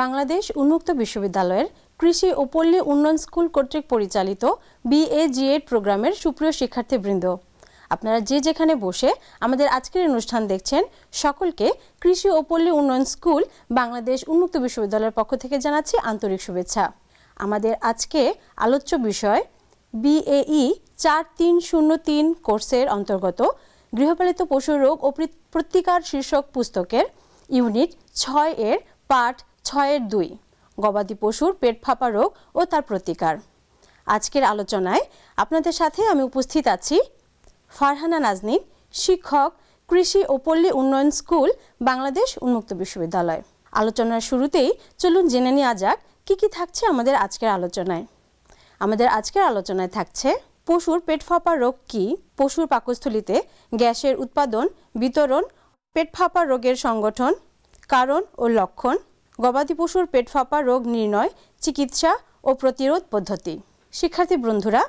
বাংলাদেশ উন্মুক্ত বিশ্ববিদ্যালয়ের কৃষি ও পল্লী উন্নয়ন স্কুল কর্তৃক পরিচালিত বিএজিএড প্রোগ্রামের সুপ্রিয় শিক্ষার্থীবৃন্দ। আপনারা যে যেখানে বসে আমাদের আজকের অনুষ্ঠান দেখছেন, সকলকে কৃষি ও পল্লী উন্নয়ন স্কুল বাংলাদেশ উন্মুক্ত বিশ্ববিদ্যালয়ের পক্ষ থেকে জানাচ্ছি আন্তরিক শুভেচ্ছা। আমাদের আজকে আলোচ্য বিষয় বিএই চার তিন শূন্য তিন কোর্সের অন্তর্গত গৃহপালিত পশু রোগ ও প্রতিকার শীর্ষক পুস্তকের ইউনিট ছয় এর পাঠ ছয়ের দুই, গবাদি পশুর পেট ফাঁপা রোগ ও তার প্রতিকার। আজকের আলোচনায় আপনাদের সাথে আমি উপস্থিত আছি ফারহানা নাজনীন, শিক্ষক, কৃষি ও পল্লী উন্নয়ন স্কুল, বাংলাদেশ উন্মুক্ত বিশ্ববিদ্যালয়। আলোচনার শুরুতেই চলুন জেনে নেওয়া যাক কি কি থাকছে আমাদের আজকের আলোচনায়। আমাদের আজকের আলোচনায় থাকছে পশুর পেট ফাঁপা রোগ কি, পশুর পাকস্থলীতে গ্যাসের উৎপাদন, বিতরণ, পেট ফাঁপা রোগের সংগঠন, কারণ ও লক্ষণ গবাদি পশুর পেট ফাঁপা রোগ নির্ণয়, চিকিৎসা ও প্রতিরোধ পদ্ধতি। শিক্ষার্থী বন্ধুরা,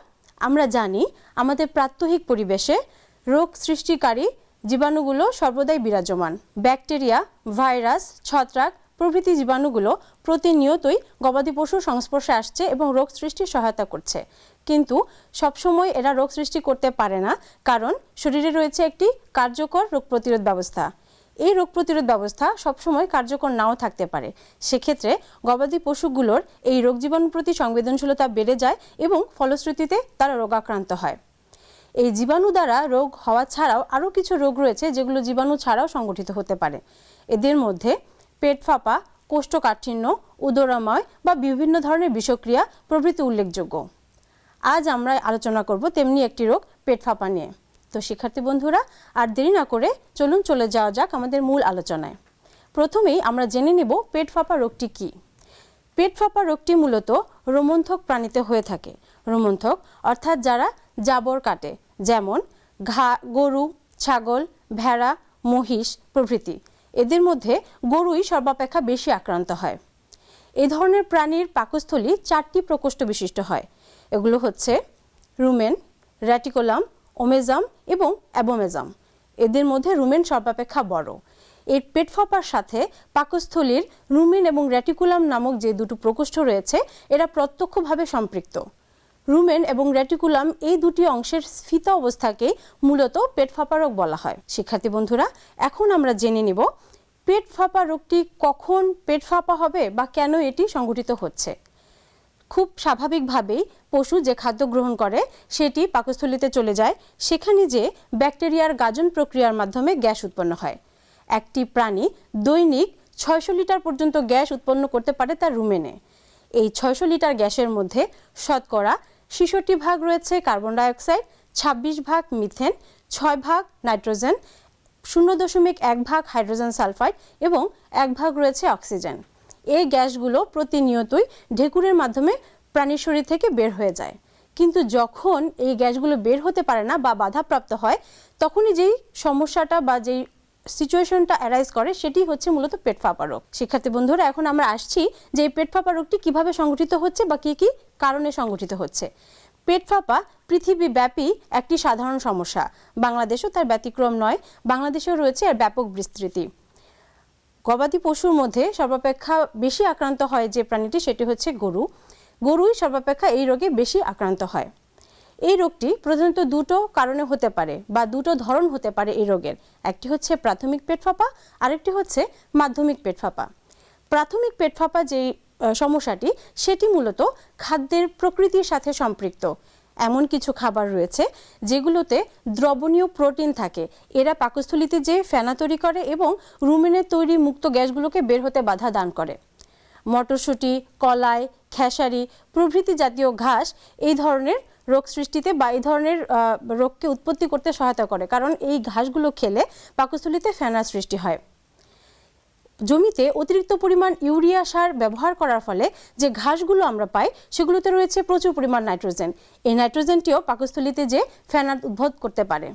আমরা জানি আমাদের প্রাত্যহিক পরিবেশে রোগ সৃষ্টিকারী জীবাণুগুলো সর্বদাই বিরাজমান। ব্যাকটেরিয়া, ভাইরাস, ছত্রাক প্রভৃতি জীবাণুগুলো প্রতিনিয়তই গবাদি পশুর সংস্পর্শে আসছে এবং রোগ সৃষ্টির সহায়তা করছে। কিন্তু সবসময় এরা রোগ সৃষ্টি করতে পারে না, কারণ শরীরে রয়েছে একটি কার্যকর রোগ প্রতিরোধ ব্যবস্থা। এই রোগ প্রতিরোধ ব্যবস্থা সবসময় কার্যকর নাও থাকতে পারে। সেক্ষেত্রে গবাদি পশুগুলোর এই রোগ জীবাণুর প্রতি সংবেদনশীলতা বেড়ে যায় এবং ফলশ্রুতিতে তারা রোগাক্রান্ত হয়। এই জীবাণু দ্বারা রোগ হওয়া ছাড়াও আরও কিছু রোগ রয়েছে যেগুলো জীবাণু ছাড়াও সংগঠিত হতে পারে। এদের মধ্যে পেট ফাঁপা, কোষ্ঠকাঠিন্য, উদরাময় বা বিভিন্ন ধরনের বিষক্রিয়া প্রভৃতি উল্লেখযোগ্য। আজ আমরা আলোচনা করব তেমনি একটি রোগ, পেট ফাঁপা নিয়ে। তো শিক্ষার্থী বন্ধুরা, আর দেরি না করে চলুন চলে যাওয়া যাক আমাদের মূল আলোচনায়। প্রথমেই আমরা জেনে নেব পেট ফাঁপা রোগটি কী। পেট ফাঁপা রোগটি মূলত রোমন্থক প্রাণীতে হয়ে থাকে। রোমন্থক অর্থাৎ যারা জাবর কাটে, যেমন ঘা, গরু, ছাগল, ভেড়া, মহিষ প্রভৃতি। এদের মধ্যে গরুই সর্বাপেক্ষা বেশি আক্রান্ত হয়। এই ধরনের প্রাণীর পাকস্থলী চারটি প্রকোষ্ঠ বিশিষ্ট হয়। এগুলো হচ্ছে রুমেন, র্যাটিকোলাম ওমেজাম এবং অ্যাবোমেজাম। এদের মধ্যে রুমেন সর্বাপেক্ষা বড়। এর পেট ফাঁপার সাথে পাকস্থলীর রুমেন এবং র্যাটিকুলাম নামক যে দুটো প্রকোষ্ঠ রয়েছে, এরা প্রত্যক্ষভাবে সম্পৃক্ত। রুমেন এবং র্যাটিকুলাম এই দুটি অংশের স্ফীত অবস্থাকে মূলত পেট ফাঁপা রোগ বলা হয়। শিক্ষার্থী বন্ধুরা, এখন আমরা জেনে নিব, পেট ফাঁপা রোগটি কখন পেট ফাঁপা হবে বা কেন এটি সংঘটিত হচ্ছে। খুব স্বাভাবিকভাবেই পশু যে খাদ্য গ্রহণ করে, সেটি পাকস্থলীতে চলে যায়, সেখানে যে ব্যাকটেরিয়ার গাজন প্রক্রিয়ার মাধ্যমে গ্যাস উৎপন্ন হয়। একটি প্রাণী দৈনিক ছয়শো লিটার পর্যন্ত গ্যাস উৎপন্ন করতে পারে তার রুমেনে এই ছয়শো লিটার গ্যাসের মধ্যে শতকরা ছেষট্টি ভাগ রয়েছে কার্বন ডাইঅক্সাইড, ছাব্বিশ ভাগ মিথেন, ছয় ভাগ নাইট্রোজেন, শূন্য দশমিক এক ভাগ হাইড্রোজেন সালফাইড এবং এক ভাগ রয়েছে অক্সিজেন। এই গ্যাসগুলো প্রতিনিয়তই ঢেকুরের মাধ্যমে প্রাণীর শরীর থেকে বের হয়ে যায়। কিন্তু যখন এই গ্যাসগুলো বের হতে পারে না বা বাধাপ্রাপ্ত হয়, তখনই যেই সমস্যাটা বা যেই সিচুয়েশনটা অ্যারাইজ করে, সেটি হচ্ছে মূলত পেট ফাঁপা রোগ। শিক্ষার্থী বন্ধুরা, এখন আমরা আসছি যে এই পেট ফাঁপা রোগটি কীভাবে সংগঠিত হচ্ছে বা কী কী কারণে সংগঠিত হচ্ছে। পেট ফাঁপা পৃথিবীব্যাপী একটি সাধারণ সমস্যা। বাংলাদেশও তার ব্যতিক্রম নয়, বাংলাদেশেও রয়েছে এর ব্যাপক বিস্তৃতি। গবাদি পশুর মধ্যে সর্বাপেক্ষা বেশি আক্রান্ত হয় যে প্রাণীটি, সেটি হচ্ছে গরু। গরুই সর্বাপেক্ষা এই রোগে বেশি আক্রান্ত হয়। এই রোগটি প্রধানত দুটো কারণে হতে পারে বা দুটো ধরন হতে পারে এই রোগের। একটি হচ্ছে প্রাথমিক পেট ফাঁপা, আরেকটি হচ্ছে মাধ্যমিক পেট ফাঁপা। প্রাথমিক পেট ফাঁপা যেই সমস্যাটি, সেটি মূলত খাদ্যের প্রকৃতির সাথে সম্পৃক্ত। এমন কিছু খাবার রয়েছে যেগুলোতে দ্রবণীয় প্রোটিন থাকে। এরা পাকস্থলীতে যে ফেনা তৈরি করে এবং রুমেনের তৈরি মুক্ত গ্যাসগুলোকে বের হতে বাধা দান করে। মটরশুঁটি, কলাই, খেসারি, প্রভৃতি জাতীয় ঘাস এই ধরনের রোগ সৃষ্টিতে বা এই ধরনের রোগকে উৎপত্তি করতে সহায়তা করে। কারণ এই ঘাসগুলো খেলে পাকস্থলিতে ফেনার সৃষ্টি হয়। জমিতে অতিরিক্ত পরিমাণ ইউরিয়া সার ব্যবহার করার ফলে যে ঘাসগুলো আমরা পাই, সেগুলোতে রয়েছে প্রচুর পরিমাণ নাইট্রোজেন। এই নাইট্রোজেনটিও পাকস্থলীতে যে ফেনার উদ্ভব করতে পারে।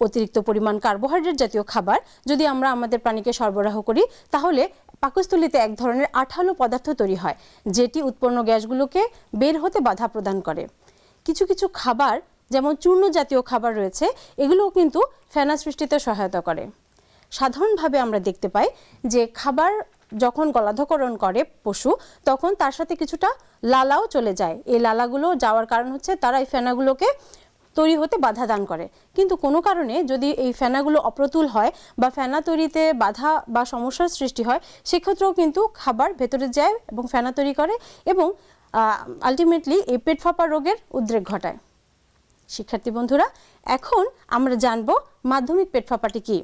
অতিরিক্ত পরিমাণ কার্বোহাইড্রেট জাতীয় খাবার যদি আমরা আমাদের প্রাণীকে সরবরাহ করি, তাহলে পাকস্থলীতে এক ধরনের আঠালো পদার্থ তৈরি হয়, যেটি উৎপন্ন গ্যাসগুলোকে বের হতে বাধা প্রদান করে। কিছু কিছু খাবার, যেমন চূর্ণ জাতীয় খাবার রয়েছে, এগুলোও কিন্তু ফেনা সৃষ্টিতে সহায়তা করে। সাধারণভাবে আমরা দেখতে পাই যে খাবার যখন গলাধকরণ করে পশু, তখন তার সাথে কিছুটা লালাও চলে যায়। এই লালাগুলো যাওয়ার কারণ হচ্ছে তারা এই ফেনাগুলোকে তৈরি হতে বাধা দান করে। কিন্তু কোনো কারণে যদি এই ফেনাগুলো অপ্রতুল হয় বা ফেনা তৈরিতে বাধা বা সমস্যার সৃষ্টি হয়, সেক্ষেত্রেও কিন্তু খাবার ভেতরে যায় এবং ফেনা তৈরি করে এবং আলটিমেটলি এই পেট ফাঁপা রোগের উদ্রেক ঘটায়। শিক্ষার্থী বন্ধুরা, এখন আমরা জানব মাধ্যমিক পেট ফাঁপাটি কী?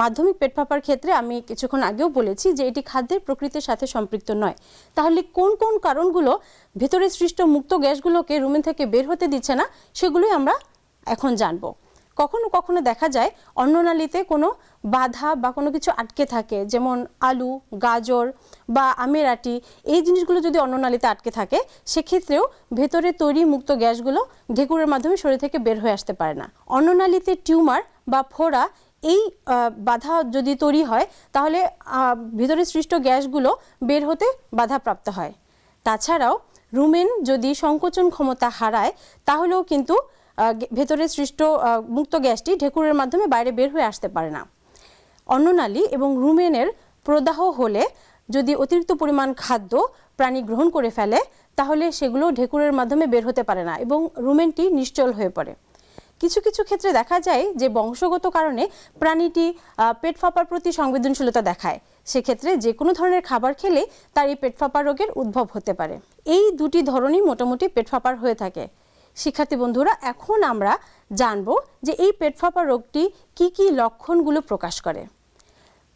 মাধ্যমিক পেট ফাঁপার ক্ষেত্রে আমি কিছুক্ষণ আগেও বলেছি যে এটি খাদ্যের প্রকৃতির সাথে সম্পৃক্ত নয়। তাহলে কোন কোন কারণগুলো ভেতরে সৃষ্ট মুক্ত গ্যাসগুলোকে রুমেন থেকে বের হতে দিচ্ছে না, সেগুলোই আমরা এখন জানব। কখনো কখনো দেখা যায় অন্ননালীতে কোনো বাধা বা কোনো কিছু আটকে থাকে, যেমন আলু, গাজর বা আমের আটি, এই জিনিসগুলো যদি অন্ননালীতে আটকে থাকে, সেক্ষেত্রেও ভেতরে তৈরি মুক্ত গ্যাসগুলো ঢেকুরের মাধ্যমে শরীর থেকে বের হয়ে আসতে পারে না। অন্ননালীতে টিউমার বা ফোড়া এই বাধা যদি তৈরি হয়, তাহলে ভিতরে সৃষ্ট গ্যাসগুলো বের হতে বাধাপ্রাপ্ত হয়। তাছাড়াও, রুমেন যদি সংকোচন ক্ষমতা হারায়, তাহলেও কিন্তু ভেতরে সৃষ্ট মুক্ত গ্যাসটি ঢেকুরের মাধ্যমে বাইরে বের হয়ে আসতে পারে না। অন্ননালী এবং রুমেনের প্রদাহ হলে, যদি অতিরিক্ত পরিমাণ খাদ্য প্রাণী গ্রহণ করে ফেলে, তাহলে সেগুলো ঢেকুরের মাধ্যমে বের হতে পারে না এবং রুমেনটি নিশ্চল হয়ে পড়ে। কিছু কিছু ক্ষেত্রে দেখা যায় যে বংশগত কারণে প্রাণীটি পেট ফাঁপার প্রতি সংবেদনশীলতা দেখায়। সেক্ষেত্রে যে কোনো ধরনের খাবার খেলে তার এই পেট ফাঁপা রোগের উদ্ভব হতে পারে। এই দুটি ধরনই মোটামুটি পেট ফাঁপার হয়ে থাকে। শিক্ষার্থী বন্ধুরা, এখন আমরা জানব যে এই পেট ফাঁপা রোগটি কি কি লক্ষণগুলো প্রকাশ করে।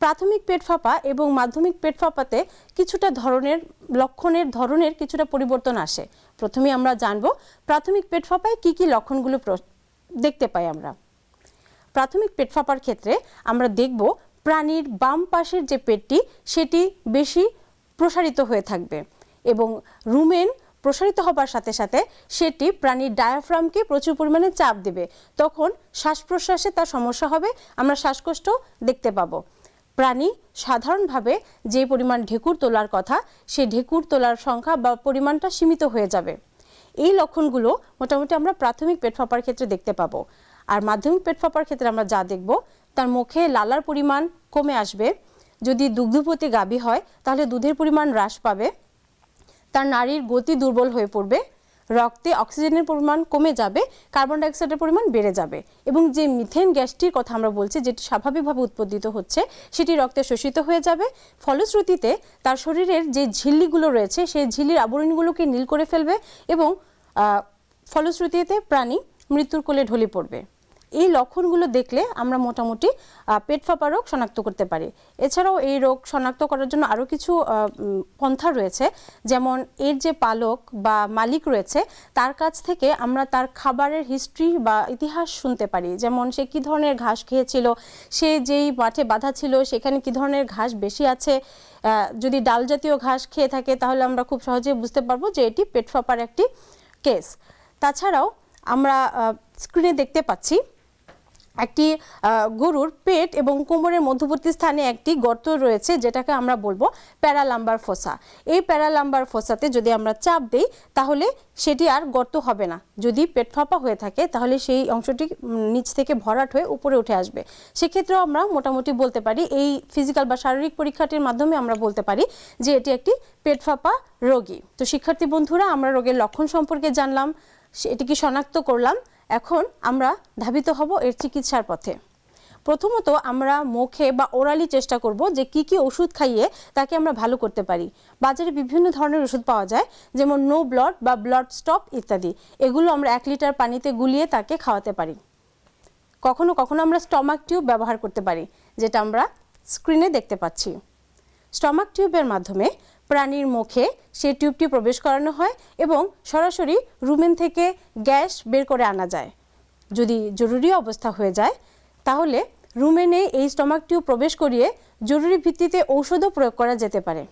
প্রাথমিক পেট ফাঁপা এবং মাধ্যমিক পেট ফাঁপাতে কিছুটা ধরনের, লক্ষণের ধরনের কিছুটা পরিবর্তন আসে। প্রথমে আমরা জানব প্রাথমিক পেট ফাঁপায় কি কি লক্ষণগুলো দেখতে পাই আমরা। প্রাথমিক পেট ফাঁপার ক্ষেত্রে আমরা দেখব প্রাণীর বাম পাশের যে পেটটি, সেটি বেশি প্রসারিত হয়ে থাকবে এবং রুমেন প্রসারিত হবার সাথে সাথে সেটি প্রাণীর ডায়াফ্রামকে প্রচুর পরিমাণে চাপ দেবে। তখন শ্বাস প্রশ্বাসে তার সমস্যা হবে, আমরা শ্বাসকষ্ট দেখতে পাবো। প্রাণী সাধারণভাবে যে পরিমাণ ঢেকুর তোলার কথা সেই ঢেকুর তোলার সংখ্যা বা পরিমাণটা সীমিত হয়ে যাবে। এই লক্ষণগুলো মোটামুটি আমরা প্রাথমিক পেট ফাঁপার ক্ষেত্রে দেখতে পাবো। আর মাধ্যমিক পেট ফাঁপার ক্ষেত্রে আমরা যা দেখব, তার মুখে লালার পরিমাণ কমে আসবে। যদি দুগ্ধপতি গাভী হয়, তাহলে দুধের পরিমাণ হ্রাস পাবে। তার নারীর গতি দুর্বল হয়ে পড়বে। রক্তে অক্সিজেনের পরিমাণ কমে যাবে কার্বন ডাইঅক্সাইডের পরিমাণ বেড়ে যাবে এবং যে মিথেন গ্যাসটির কথা আমরা বলছি, যেটি স্বাভাবিকভাবে উৎপাদিত হচ্ছে, সেটি রক্তে শোষিত হয়ে যাবে। ফলশ্রুতিতে তার শরীরের যে ঝিল্লিগুলো রয়েছে, সেই ঝিল্লির আবরণগুলোকে নীল করে ফেলবে এবং ফলশ্রুতিতে প্রাণী মৃত্যুর কোলে ঢলে পড়বে। এই লক্ষণগুলো দেখলে আমরা মোটামুটি পেট ফাঁপা রোগ শনাক্ত করতে পারি। এছাড়াও এই রোগ শনাক্ত করার জন্য আরও কিছু পন্থা রয়েছে। যেমন এর যে পালক বা মালিক রয়েছে, তার কাছ থেকে আমরা তার খাবারের হিস্ট্রি বা ইতিহাস শুনতে পারি। যেমন সে কী ধরনের ঘাস খেয়েছিল, সে যেই মাঠে বাঁধা ছিল, সেখানে কী ধরনের ঘাস বেশি আছে। যদি ডাল জাতীয় ঘাস খেয়ে থাকে, তাহলে আমরা খুব সহজে বুঝতে পারব যে এটি পেট ফাঁপার একটি কেস তাছাড়াও আমরা স্ক্রিনে দেখতে পাচ্ছি একটি গরুর পেট এবং কোমরের মধ্যবর্তী স্থানে একটি গর্ত রয়েছে, যেটাকে আমরা বলব প্যারালাম্বার ফোসা। এই প্যারালাম্বার ফোসাতে যদি আমরা চাপ দেই, তাহলে সেটি আর গর্ত হবে না। যদি পেট ফাঁপা হয়ে থাকে, তাহলে সেই অংশটি নিচ থেকে ভরাট হয়ে উপরে উঠে আসবে। সেক্ষেত্রেও আমরা মোটামুটি বলতে পারি, এই ফিজিক্যাল বা শারীরিক পরীক্ষাটির মাধ্যমে আমরা বলতে পারি যে এটি একটি পেট ফাঁপা রোগী। তো শিক্ষার্থী বন্ধুরা, আমরা রোগের লক্ষণ সম্পর্কে জানলাম এটিকে শনাক্ত করলাম। এখন আমরা ধাবিত হব এর চিকিৎসার পথে। প্রথমত আমরা মুখে বা ওরালি চেষ্টা করব যে কি কি ওষুধ খাইয়ে তাকে আমরা ভালো করতে পারি। বাজারে বিভিন্ন ধরনের ওষুধ পাওয়া যায়, যেমন নো ব্লড বা ব্লড স্টপ ইত্যাদি। এগুলো আমরা এক লিটার পানিতে গুলিয়ে তাকে খাওয়াতে পারি। কখনো কখনো আমরা স্টমাক টিউব ব্যবহার করতে পারি, যেটা আমরা স্ক্রিনে দেখতে পাচ্ছি। স্টমাক টিউবের মাধ্যমে প্রাণীর মুখে সেই টিউবটি প্রবেশ করানো হয় এবং সরাসরি রুমেন থেকে গ্যাস বের করে আনা যায়। যদি জরুরি অবস্থা হয়ে যায়, তাহলে রুমেনে এই স্টমাক টিউব প্রবেশ করিয়ে জরুরি ভিত্তিতে ঔষধও প্রয়োগ করা যেতে পারে।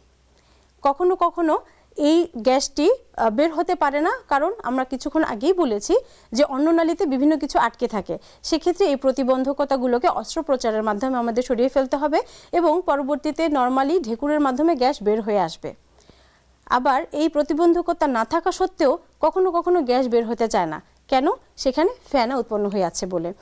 কখনো কখনো এই গ্যাসটি বের হতে পারে না। কারণ আমরা কিছুক্ষণ আগেই বলেছি যে অন্য অন্ননালীতে বিভিন্ন কিছু আটকে থাকে। সেক্ষেত্রে এই প্রতিবন্ধকতাগুলোকে অস্ত্রোপচারের মাধ্যমে আমাদের সরিয়ে ফেলতে হবে এবং পরবর্তীতে নর্মালি ঢেকুরের মাধ্যমে গ্যাস বের হয়ে আসবে। আবার এই প্রতিবন্ধকতা না থাকা সত্ত্বেও কখনো কখনো গ্যাস বের হতে চায় না। কেন? সেখানে ফেনা উৎপন্ন হয়ে আছে বলে।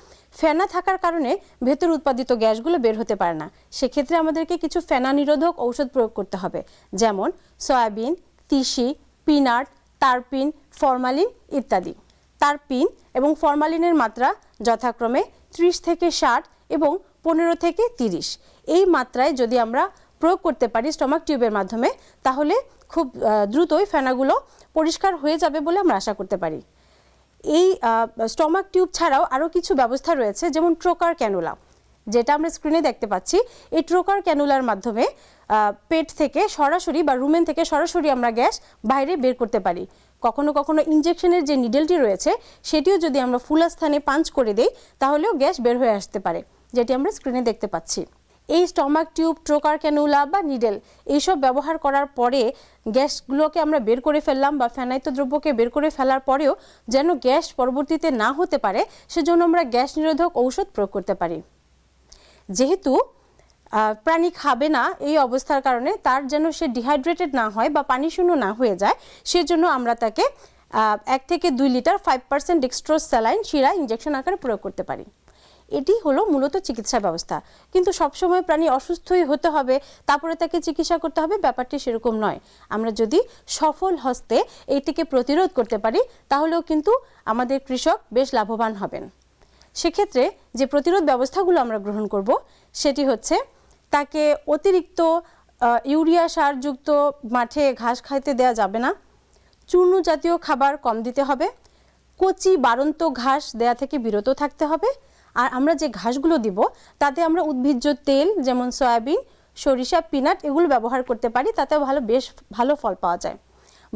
ফেনা থাকার কারণে ভেতর উৎপাদিত গ্যাসগুলো বের হতে পারে না। সেক্ষেত্রে আমাদেরকে কিছু ফেনা নিরোধক ঔষধ প্রয়োগ করতে হবে। যেমন সয়াবিন তিসি, পিনাট, তারপিন, ফরমালিন ইত্যাদি। তারপিন এবং ফরমালিনের মাত্রা যথাক্রমে ত্রিশ থেকে ষাট এবং পনেরো থেকে তিরিশ। এই মাত্রায় যদি আমরা প্রয়োগ করতে পারি স্টমাক টিউবের মাধ্যমে, তাহলে খুব দ্রুতই ফেনাগুলো পরিষ্কার হয়ে যাবে বলে আমরা আশা করতে পারি। এই স্টমাক টিউব ছাড়াও আরও কিছু ব্যবস্থা রয়েছে, যেমন ট্রোকার ক্যানুলা। যেটা আমরা স্ক্রিনে দেখতে পাচ্ছি, এই ট্রোকার ক্যানুলার মাধ্যমে পেট থেকে সরাসরি বা রুমেন থেকে সরাসরি আমরা গ্যাস বাইরে বের করতে পারি। কখনো কখনো ইনজেকশনের যে নিডেলটি রয়েছে, সেটিও যদি আমরা ফুলা স্থানে পাঞ্চ করে দেই, তাহলেও গ্যাস বের হয়ে আসতে পারে, যেটি আমরা স্ক্রিনে দেখতে পাচ্ছি। এই স্টমাক টিউব ট্রোকার ক্যানুলা বা নিডেল এইসব ব্যবহার করার পরে গ্যাসগুলোকে আমরা বের করে ফেললাম বা ফেনাইত দ্রব্যকে বের করে ফেলার পরেও যেন গ্যাস পরবর্তীতে না হতে পারে, সেজন্য আমরা গ্যাস নিরোধক ঔষধ প্রয়োগ করতে পারি। যেহেতু প্রাণী খাবে না এই অবস্থার কারণে তার যেন সে ডিহাইড্রেটেড না হয় বা পানি শূন্য না হয়ে যায়, সেজন্য আমরা তাকে এক থেকে দুই litre five percent dextrose saline শিরা ইঞ্জেকশন আকারে প্রয়োগ করতে পারি। এটি হলো মূলত চিকিৎসা ব্যবস্থা। কিন্তু সবসময় প্রাণী অসুস্থই হতে হবে, তারপরে তাকে চিকিৎসা করতে হবে, ব্যাপারটি সেরকম নয়। আমরা যদি সফল হস্তে এইটিকে প্রতিরোধ করতে পারি, তাহলেও কিন্তু আমাদের কৃষক বেশ লাভবান হবেন। সেক্ষেত্রে যে প্রতিরোধ ব্যবস্থাগুলো আমরা গ্রহণ করব, সেটি হচ্ছে তাকে অতিরিক্ত ইউরিয়া সারযুক্ত মাঠে ঘাস খাইতে দেওয়া যাবে না। চূর্ণ জাতীয় খাবার কম দিতে হবে। কচি, বাড়ন্ত ঘাস দেয়া থেকে বিরত থাকতে হবে। আর আমরা যে ঘাসগুলো দিব, তাতে আমরা উদ্ভিজ্জ তেল যেমন সয়াবিন, সরিষা, পিনাট এগুলো ব্যবহার করতে পারি। তাতেও ভালো বেশ ভালো ফল পাওয়া যায়।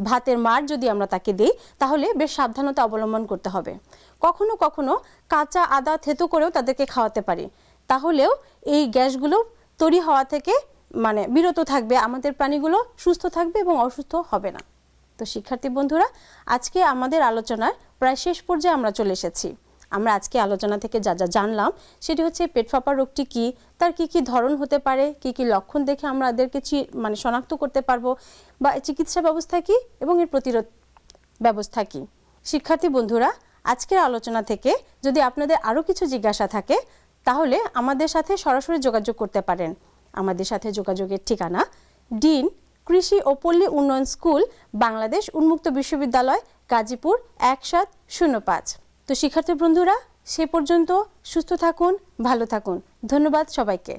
ভাতের মার যদি আমরা তাকে দিই, তাহলে বেশ সাবধানতা অবলম্বন করতে হবে। কখনো কখনো কাঁচা আদা থেতু করেও তাদেরকে খাওয়াতে পারি। তাহলেও এই গ্যাসগুলো তৈরি হওয়া থেকে মানে বিরত থাকবে, আমাদের প্রাণীগুলো সুস্থ থাকবে এবং অসুস্থ হবে না। তো শিক্ষার্থী বন্ধুরা, আজকে আমাদের আলোচনার প্রায় শেষ পর্যায়ে আমরা চলে এসেছি। আমরা আজকে আলোচনা থেকে যা যা জানলাম, সেটি হচ্ছে পেট ফাঁপা রোগটি কি, তার কি কি ধরন হতে পারে, কি কি লক্ষণ দেখে আমরা এদেরকে মানে শনাক্ত করতে পারব, বা চিকিৎসা ব্যবস্থা কি এবং এর প্রতিরোধ ব্যবস্থা কি? শিক্ষার্থী বন্ধুরা, আজকের আলোচনা থেকে যদি আপনাদের আরও কিছু জিজ্ঞাসা থাকে, তাহলে আমাদের সাথে সরাসরি যোগাযোগ করতে পারেন। আমাদের সাথে যোগাযোগের ঠিকানা ডিন কৃষি ও পল্লী উন্নয়ন স্কুল, বাংলাদেশ উন্মুক্ত বিশ্ববিদ্যালয়, গাজীপুর এক সাত শূন্য পাঁচ। তো শিক্ষার্থী বন্ধুরা সে পর্যন্ত সুস্থ থাকুন ভালো থাকুন। ধন্যবাদ সবাইকে।